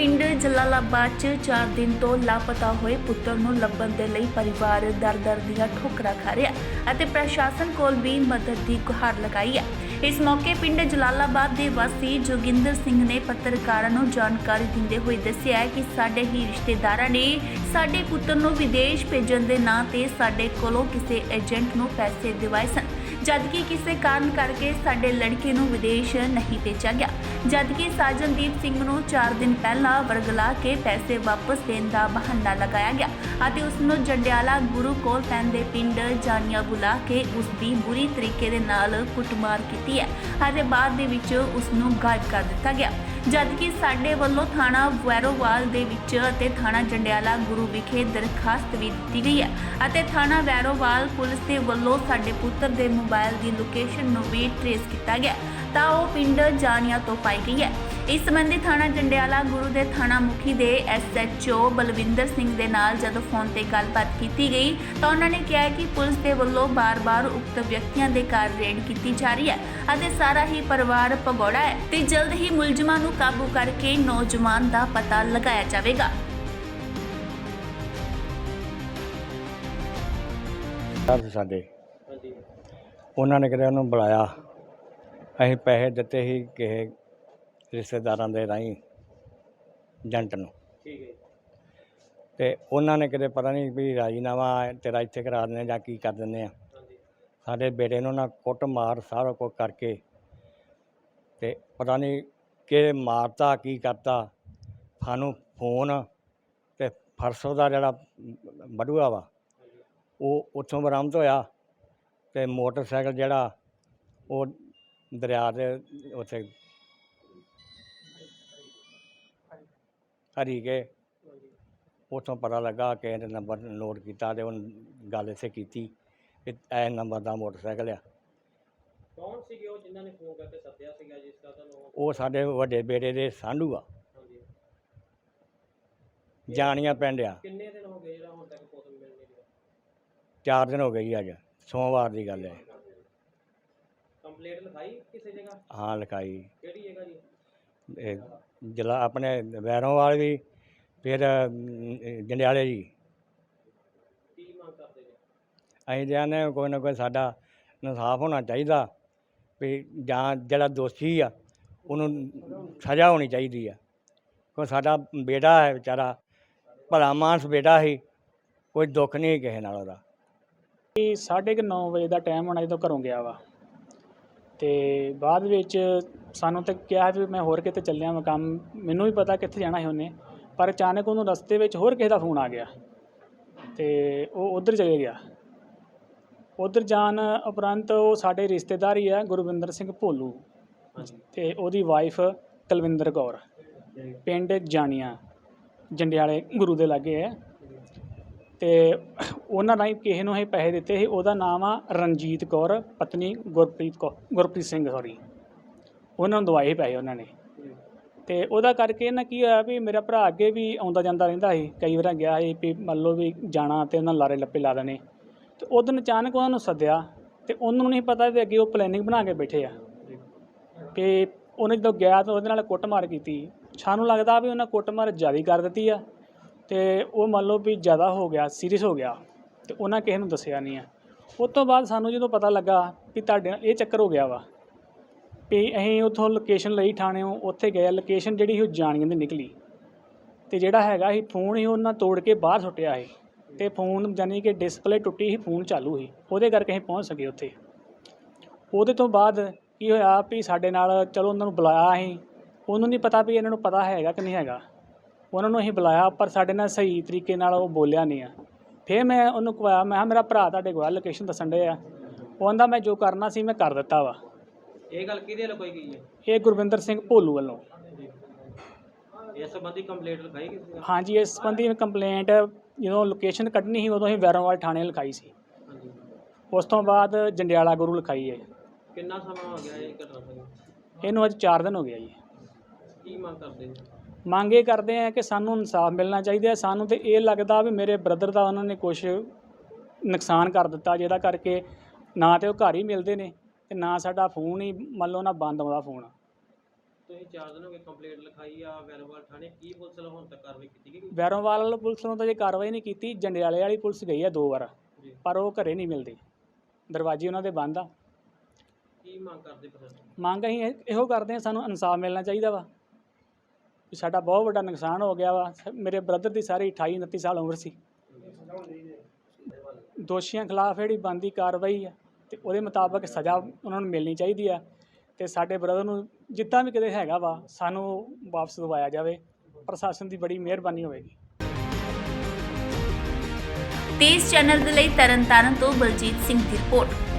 ਪਿੰਡ ਜਲਾਲਾਬਾਦ 'ਚ 4 ਦਿਨ ਤੋਂ ਲਾਪਤਾ ਹੋਏ ਪੁੱਤਰ ਨੂੰ ਲੱਭਣ ਦੇ ਲਈ ਪਰਿਵਾਰ ਦਰ-ਦਰ ਦੀਆਂ ਠੋਕਰਾਂ ਖਾ ਰਿਹਾ ਅਤੇ ਪ੍ਰਸ਼ਾਸਨ ਕੋਲ ਵੀ ਮਦਦ ਦੀ ਗੁਹਾਰ ਲਗਾਈ ਹੈ। ਇਸ ਮੌਕੇ ਪਿੰਡ ਜਲਾਲਾਬਾਦ ਦੇ ਵਾਸੀ ਜੋਗਿੰਦਰ ਸਿੰਘ ਨੇ ਪੱਤਰਕਾਰਾਂ ਨੂੰ ਜਾਣਕਾਰੀ ਦਿੰਦੇ ਹੋਏ ਦੱਸਿਆ ਕਿ ਸਾਡੇ ਹੀ ਰਿਸ਼ਤੇਦਾਰਾਂ ਨੇ ਸਾਡੇ ਪੁੱਤਰ ਨੂੰ ਵਿਦੇਸ਼ ਭੇਜਣ ਦੇ ਨਾਂ ਤੇ ਸਾਡੇ ਕੋਲੋਂ ਕਿਸੇ ਏਜੰਟ ਨੂੰ ਪੈਸੇ ਦਿਵਾਏ ਸਨ। ਜਦਕਿ ਕਿਸੇ ਕਾਰਨ ਕਰਕੇ ਸਾਡੇ ਲੜਕੇ ਨੂੰ ਵਿਦੇਸ਼ ਨਹੀਂ ਭੇਜਿਆ ਗਿਆ। ਜਦਕਿ ਸਾਜਨਦੀਪ ਸਿੰਘ ਨੂੰ 4 ਦਿਨ ਪਹਿਲਾਂ ਵਰਗਲਾ ਕੇ ਪੈਸੇ ਵਾਪਸ ਦੇਣ ਦਾ ਬਹਾਨਾ ਲਗਾਇਆ ਗਿਆ ਅਤੇ ਉਸ ਨੂੰ ਜੰਡਿਆਲਾ ਗੁਰੂ ਕੋਲ ਪੈਂਦੇ ਪਿੰਡ ਜਾਨੀਆਂ ਬੁਲਾ ਕੇ ਉਸ ਦੀ ਬੁਰੀ ਤਰੀਕੇ ਦੇ ਨਾਲ ਕੁੱਟਮਾਰ ਕੀਤੀ ਹੈ। ਅਤੇ ਬਾਅਦ ਦੇ ਵਿੱਚ ਉਸ ਨੂੰ ਗਾਇਬ ਕਰ ਦਿੱਤਾ ਗਿਆ। ਜਦਕਿ ਸਾਡੇ ਵੱਲੋਂ ਥਾਣਾ ਵੈਰੋਵਾਲ ਦੇ ਵਿੱਚ ਅਤੇ ਥਾਣਾ ਜੰਡਿਆਲਾ ਗੁਰੂ ਵਿਖੇ ਦਰਖਾਸਤ ਵੀ ਦਿੱਤੀ ਗਈ ਹੈ ਅਤੇ ਥਾਣਾ ਵੈਰੋਵਾਲ ਪੁਲਿਸ ਦੇ ਵੱਲੋਂ ਸਾਡੇ ਪੁੱਤਰ ਦੇ ਮੋਬਾਈਲ ਦੀ ਲੋਕੇਸ਼ਨ ਨੂੰ ਵੀ ਟ੍ਰੇਸ ਕੀਤਾ ਗਿਆ। ਤਾਂ ਉਹ ਪਿੰਡ ਜਾਨੀਆਂ ਤੋਂ ਪਾਈ ਗਈ ਹੈ। ਇਸ ਸੰਬੰਧੀ ਥਾਣਾ ਜੰਡਿਆਲਾ ਗੁਰੂ ਦੇ ਥਾਣਾ ਮੁਖੀ ਦੇ ਐਸਐਚਓ ਬਲਵਿੰਦਰ ਸਿੰਘ ਦੇ ਨਾਲ ਜਦੋਂ ਫੋਨ ਤੇ ਗੱਲਬਾਤ ਕੀਤੀ ਗਈ, ਤਾਂ ਉਹਨਾਂ ਨੇ ਕਿਹਾ ਕਿ ਪੁਲਿਸ ਦੇ ਵੱਲੋਂ ਬਾਰ-ਬਾਰ ਉਕਤ ਵਿਅਕਤੀਆਂ ਦੇ ਘਰ ਰੇਡ ਕੀਤੀ ਜਾ ਰਹੀ ਹੈ ਅਤੇ ਸਾਰਾ ਹੀ ਪਰਿਵਾਰ ਭਗੌੜਾ ਹੈ ਤੇ ਜਲਦ ਹੀ ਮੁਲਜ਼ਮਾਂ ਨੂੰ ਕਾਬੂ ਕਰਕੇ ਨੌਜਵਾਨ ਦਾ ਪਤਾ ਲਗਾਇਆ ਜਾਵੇਗਾ। ਸਾਹਿਬ ਸੀ ਸਾਡੇ। ਉਹਨਾਂ ਨੇ ਕਿਤੇ ਉਹਨੂੰ ਬੁਲਾਇਆ। ਅਸੀਂ ਪੈਸੇ ਦਿੱਤੇ ਸੀ ਕਿਸੇ ਰਿਸ਼ਤੇਦਾਰਾਂ ਦੇ ਰਾਹੀਂ ਏਜੰਟ ਨੂੰ। ਠੀਕ ਹੈ ਤੇ ਉਹਨਾਂ ਨੇ ਕਿਤੇ ਪਤਾ ਨਹੀਂ ਵੀ ਰਾਜੀਨਾਮਾ ਤੇਰਾ ਇੱਥੇ ਕਰਾ ਦਿੰਦੇ ਜਾਂ ਕੀ ਕਰ ਦਿੰਦੇ ਆ। ਸਾਡੇ ਬੇਟੇ ਨੂੰ ਨਾ ਕੁੱਟ ਮਾਰ ਸਾਰਾ ਕੁਝ ਕਰਕੇ ਤੇ ਪਤਾ ਨਹੀਂ ਕਿ ਮਾਰਤਾ ਕੀ ਕਰਤਾ। ਸਾਨੂੰ ਫੋਨ ਤੇ ਫਰਸੋ ਦਾ ਜਿਹੜਾ ਬੜੂਆ ਵਾ ਉਹ ਉੱਥੋਂ ਬਰਾਮਦ ਹੋਇਆ ਤੇ ਮੋਟਰਸਾਈਕਲ ਜਿਹੜਾ ਉਹ ਦਰਿਆ ਦੇ ਉੱਥੇ। ਹਰੀ ਕੇ ਉੱਥੋਂ ਪਤਾ ਲੱਗਾ ਕਿ ਇਹਨੇ ਨੰਬਰ ਨੋਟ ਕੀਤਾ ਤੇ ਉਹ ਗੱਲ ਇੱਥੇ ਕੀਤੀ ਕਿ ਇਹ ਨੰਬਰ ਦਾ ਮੋਟਰਸਾਈਕਲ ਆ। ਕੌਣ ਸੀਗੇ ਉਹ ਜਿਨ੍ਹਾਂ ਨੇ ਫੋਨ ਕਰਕੇ ਸੱਦਿਆ ਸੀਗਾ ਜਿਸ ਦਾ ਤੁਹਾਨੂੰ ਉਹ ਸਾਡੇ ਵੱਡੇ ਬੇਟੇ ਦੇ ਸਾਂਢੂ ਆ। ਜਾਣੀਆਂ ਪਿੰਡ ਆ। ਕਿੰਨੇ ਦਿਨ ਹੋ ਗਏ ਜਿਹੜਾ ਹੁਣ ਤੱਕ ਪੁੱਤ ਮਿਲ ਨਹੀਂ ਰਿਹਾ? ਚਾਰ ਦਿਨ ਹੋ ਗਏ ਜੀ ਅੱਜ। ਸੋਮਵਾਰ ਦੀ ਗੱਲ ਹੈ। ਕੰਪਲੇਂਟ ਲਿਖਾਈ ਕਿਸੇ ਜਗ੍ਹਾ? ਹਾਂ ਲਿਖਾਈ। ਕਿਹੜੀ ਜਗ੍ਹਾ ਜੀ? ਇਹ ਜ਼ਿਲ੍ਹਾ ਆਪਣੇ ਵੈਰੋਵਾਲ ਵੀ ਫਿਰ ਅਮ, ਜੰਡਿਆਲੇ ਜੀ। ਕੀ ਮੰਗ ਕਰਦੇ ਜੀ? ਅਸੀਂ ਜਾਣੇ ਕੋਈ ਨਾ ਕੋਈ ਸਾਡਾ ਇਨਸਾਫ ਹੋਣਾ ਚਾਹੀਦਾ ਵੀ ਜਾਂ ਜਿਹੜਾ ਦੋਸ਼ੀ ਆ ਉਹਨੂੰ ਸਜ਼ਾ ਹੋਣੀ ਚਾਹੀਦੀ ਆ। ਕੋਈ ਸਾਡਾ ਬੇਟਾ ਹੈ ਵਿਚਾਰਾ ਭਲਾ ਮਾਨਸ ਬੇਟਾ ਸੀ ਕੋਈ ਦੁੱਖ ਨਹੀਂ ਕਿਸੇ ਨਾਲ ਉਹਦਾ। ਕਿ ਸਾਢੇ ਕੁ ਨੌ ਵਜੇ ਦਾ ਟਾਈਮ ਹੋਣਾ ਜਦੋਂ ਘਰੋਂ ਗਿਆ ਵਾ। ਤੇ ਬਾਅਦ ਵਿੱਚ ਸਾਨੂੰ ਤਾਂ ਕਿਹਾ ਵੀ ਮੈਂ ਹੋਰ ਕਿਤੇ ਚੱਲਿਆ ਮੈਂ ਕੰਮ। ਮੈਨੂੰ ਵੀ ਪਤਾ ਕਿੱਥੇ ਜਾਣਾ ਸੀ ਉਹਨੇ ਪਰ ਅਚਾਨਕ ਉਹਨੂੰ ਰਸਤੇ ਵਿੱਚ ਹੋਰ ਕਿਸੇ ਦਾ ਫੋਨ ਆ ਗਿਆ ਤੇ ਉਹ ਉਧਰ ਚਲੇ ਗਿਆ। ਉਧਰ ਜਾਣ ਉਪਰੰਤ ਉਹ ਸਾਡੇ ਰਿਸ਼ਤੇਦਾਰ ਹੀ ਆ ਗੁਰਵਿੰਦਰ ਸਿੰਘ ਭੋਲੂ ਤੇ ਉਹਦੀ ਵਾਈਫ ਕੁਲਵਿੰਦਰ ਕੌਰ। ਪਿੰਡ ਜਾਣੀਆਂ ਜੰਡਿਆਲੇ ਗੁਰੂ ਦੇ ਲਾਗੇ ਹੈ। ਤੇ ਉਹਨਾਂ ਰਾਹੀਂ ਕਿਸੇ ਨੂੰ ਇਹ ਪੈਸੇ ਦਿੱਤੇ ਸੀ, ਉਹਦਾ ਨਾਮ ਆ ਰਣਜੀਤ ਕੌਰ, ਪਤਨੀ ਗੁਰਪ੍ਰੀਤ ਕੌਰ ਗੁਰਪ੍ਰੀਤ ਸਿੰਘ ਸੌਰੀ ਉਹਨਾਂ ਨੂੰ ਦਵਾਏ ਪੈਸੇ ਉਹਨਾਂ ਨੇ। ਤੇ ਉਹਦਾ ਕਰਕੇ ਨਾ ਕੀ ਹੋਇਆ ਵੀ ਮੇਰਾ ਭਰਾ ਅੱਗੇ ਵੀ ਆਉਂਦਾ ਜਾਂਦਾ ਰਹਿੰਦਾ ਸੀ, ਕਈ ਵਾਰ ਗਿਆ ਸੀ ਵੀ ਮੰਨ ਲਓ ਵੀ ਜਾਣਾ ਤੇ ਉਹਨਾਂ ਲਾਰੇ ਲੱਪੇ ਲਾ ਦੇਣੇ। ਤੇ ਉਦੋਂ ਅਚਾਨਕ ਉਹਨਾਂ ਨੂੰ ਸੱਦਿਆ ਤੇ ਉਹਨੂੰ ਨਹੀਂ ਪਤਾ ਵੀ ਅੱਗੇ ਉਹ ਪਲੈਨਿੰਗ ਬਣਾ ਕੇ ਬੈਠੇ ਆ। ਕਿ ਉਹਨੇ ਜਦੋਂ ਗਿਆ ਤਾਂ ਉਹਦੇ ਨਾਲ ਕੁੱਟਮਾਰ ਕੀਤੀ। ਸਾਨੂੰ ਲੱਗਦਾ ਵੀ ਉਹਨਾਂ ਕੁੱਟਮਾਰ ਜ਼ਿਆਦਾ ਕਰ ਦਿੱਤੀ ਆ। ਤੇ ਉਹ ਮੰਨ ਲਓ ਵੀ ਜ਼ਿਆਦਾ ਹੋ ਗਿਆ ਸੀਰੀਅਸ ਹੋ ਗਿਆ, ਤੇ ਉਹਨਾਂ ਕਿਸੇ ਨੂੰ ਦੱਸਿਆ ਨਹੀਂ ਆ ਉਸ ਤੋਂ ਬਾਅਦ ਸਾਨੂੰ ਜਦੋਂ ਪਤਾ ਲੱਗਾ ਵੀ ਤੁਹਾਡੇ ਨਾਲ ਇਹ ਚੱਕਰ ਹੋ ਗਿਆ ਵਾ, ਵੀ ਅਸੀਂ ਉੱਥੋਂ ਲੋਕੇਸ਼ਨ ਲਈ ਥਾਣਿਓਂ ਉੱਥੇ ਗਏ ਲੋਕੇਸ਼ਨ ਜਿਹੜੀ ਸੀ ਉਹ ਜਾਣੀਆਂ ਦੀ ਨਿਕਲੀ। ਤੇ ਜਿਹੜਾ ਹੈਗਾ ਸੀ ਫੋਨ ਹੀ ਉਹਨਾਂ ਤੋੜ ਕੇ ਬਾਹਰ ਸੁੱਟਿਆ ਸੀ। ਤੇ ਫੋਨ ਜਾਨੀ ਕਿ ਡਿਸਪਲੇ ਟੁੱਟੀ ਸੀ, ਫੋਨ ਚਾਲੂ ਸੀ। ਉਹਦੇ ਕਰਕੇ ਅਸੀਂ ਪਹੁੰਚ ਸਕੇ ਉੱਥੇ। ਉਹਦੇ ਤੋਂ ਬਾਅਦ ਕੀ ਹੋਇਆ ਵੀ ਸਾਡੇ ਨਾਲ, ਚਲੋ ਉਹਨਾਂ ਨੂੰ ਬੁਲਾਇਆ ਅਸੀਂ। ਉਹਨੂੰ ਨਹੀਂ ਪਤਾ ਵੀ ਇਹਨਾਂ ਨੂੰ ਪਤਾ ਹੈਗਾ ਕਿ ਨਹੀਂ ਹੈਗਾ। ਉਹਨਾਂ ਨੂੰ ਅਸੀਂ ਬੁਲਾਇਆ ਪਰ ਸਾਡੇ ਨਾਲ ਸਹੀ ਤਰੀਕੇ ਨਾਲ ਉਹ ਬੋਲਿਆ ਨਹੀਂ ਆ। ਫਿਰ ਮੈਂ ਉਹਨੂੰ ਕਹਾਇਆ ਮੈਂ ਕਿਹਾ ਮੇਰਾ ਭਰਾ ਤੁਹਾਡੇ ਕੋਲ ਲੋਕੇਸ਼ਨ ਦੱਸਣ ਦੇ ਆ। ਉਹ ਕਹਿੰਦਾ ਮੈਂ ਜੋ ਕਰਨਾ ਸੀ ਮੈਂ ਕਰ ਦਿੱਤਾ ਵਾ। ਇਹ ਗੱਲ ਕਿਹਦੇ ਵੱਲੋਂ ਕੋਈ ਗਈ ਹੈ? ਇਹ ਗੁਰਵਿੰਦਰ ਸਿੰਘ ਭੋਲੂ ਵੱਲੋਂ। ਇਸ ਸੰਬੰਧੀ ਕੰਪਲੇਂਟ ਲਿਖਾਈ ਕਿਸੇ ਹਾਂਜੀ ਇਸ ਸੰਬੰਧੀ ਕੰਪਲੇਂਟ ਜਦੋਂ ਲੋਕੇਸ਼ਨ ਕੱਢਣੀ ਸੀ ਉਦੋਂ ਹੀ ਵੈਰੋਵਾਲ ਥਾਣੇ ਲਿਖਾਈ ਸੀ। ਹਾਂਜੀ। ਉਸ ਤੋਂ ਬਾਅਦ ਜੰਡਿਆਲਾ ਗੁਰੂ ਲਿਖਾਈ ਹੈ। ਕਿੰਨਾ ਸਮਾਂ ਹੋ ਗਿਆ ਇਹ ਘਟਨਾ ਇਹਨੂੰ ਅੱਜ 4 ਦਿਨ ਹੋ ਗਿਆ ਜੀ। ਕੀ ਮੰਗ ਕਰਦੇ ਜੀ ਮੰਗ ਇਹ ਕਰਦੇ ਆ ਕਿ ਸਾਨੂੰ ਇਨਸਾਫ ਮਿਲਣਾ ਚਾਹੀਦਾ ਹੈ। ਸਾਨੂੰ ਤੇ ਇਹ ਲੱਗਦਾ ਵੀ ਮੇਰੇ ਬ੍ਰਦਰ ਦਾ ਉਹਨਾਂ ਨੇ ਕੁਝ ਨੁਕਸਾਨ ਕਰ ਦਿੱਤਾ ਜਿਹਦਾ ਕਰਕੇ ਨਾ ਤੇ ਉਹ ਘਰ ਹੀ ਮਿਲਦੇ ਨੇ ਤੇ ਨਾ ਸਾਡਾ ਫੋਨ ਹੀ ਮੰਨ ਲਓ ਨਾ ਬੰਦ ਆਉਂਦਾ ਫੋਨ। ਤੁਸੀਂ ਚਾਰ ਦਿਨ ਹੋ ਗਏ ਕੰਪਲੇਂਟ ਲਿਖਾਈ ਆ ਵੈਰੋਵਾਲ ਥਾਣੇ ਕੀ ਪੁਲਿਸ ਵੱਲੋਂ ਹੁਣ ਤੱਕ ਕਾਰਵਾਈ ਕੀਤੀ ਗਈ? ਵੈਰੋਵਾਲ ਪੁਲਿਸ ਨੂੰ ਤਾਂ ਜੇ ਕਾਰਵਾਈ ਨਹੀਂ ਕੀਤੀ ਜੰਡਿਆਲੇ ਵਾਲੀ ਪੁਲਿਸ ਗਈ ਆ ਦੋ ਵਾਰ ਜੀ। ਪਰ ਉਹ ਘਰੇ ਨਹੀਂ ਮਿਲਦੀ। ਦਰਵਾਜ਼ੇ ਉਹਨਾਂ ਦੇ ਬੰਦ ਆ। ਕੀ ਮੰਗ ਕਰਦੇ ਪ੍ਰਸ਼ਾਸਨ ਮੰਗ ਅਸੀਂ ਇਹ- ਇਹੋ ਕਰਦੇ ਹਾਂ ਸਾਨੂੰ ਇਨਸਾਫ ਮਿਲਣਾ ਚਾਹੀਦਾ ਵਾ। ਵੀ ਸਾਡਾ ਬਹੁਤ ਵੱਡਾ ਨੁਕਸਾਨ ਹੋ ਗਿਆ ਵਾ। ਮੇਰੇ ਬ੍ਰਦਰ ਦੀ ਸਾਰੀ 28 29 ਸਾਲ ਉਮਰ ਸੀ। ਦੋਸ਼ੀਆਂ ਖਿਲਾਫ ਜਿਹੜੀ ਬਣਦੀ ਕਾਰਵਾਈ ਆ, ਤੇ ਉਹਦੇ ਮੁਤਾਬਕ ਸਜ਼ਾ ਉਹਨਾਂ ਨੂੰ ਮਿਲਣੀ ਚਾਹੀਦੀ ਆ। ਤੇ ਸਾਡੇ ਬ੍ਰਦਰ ਨੂੰ ਜਿੱਦਾਂ ਵੀ ਕਿਤੇ ਹੈਗਾ ਵਾ, ਸਾਨੂੰ ਵਾਪਸ ਦਵਾਇਆ ਜਾਵੇ। ਪ੍ਰਸ਼ਾਸਨ ਦੀ ਬੜੀ ਮਿਹਰਬਾਨੀ ਹੋਵੇਗੀ। ਤੇਜ਼ ਚੈਨਲ ਦੇ ਲਈ ਤਰਨਤਾਰਨ ਤੋਂ ਬਲਜੀਤ ਸਿੰਘ ਦੀ ਰਿਪੋਰਟ।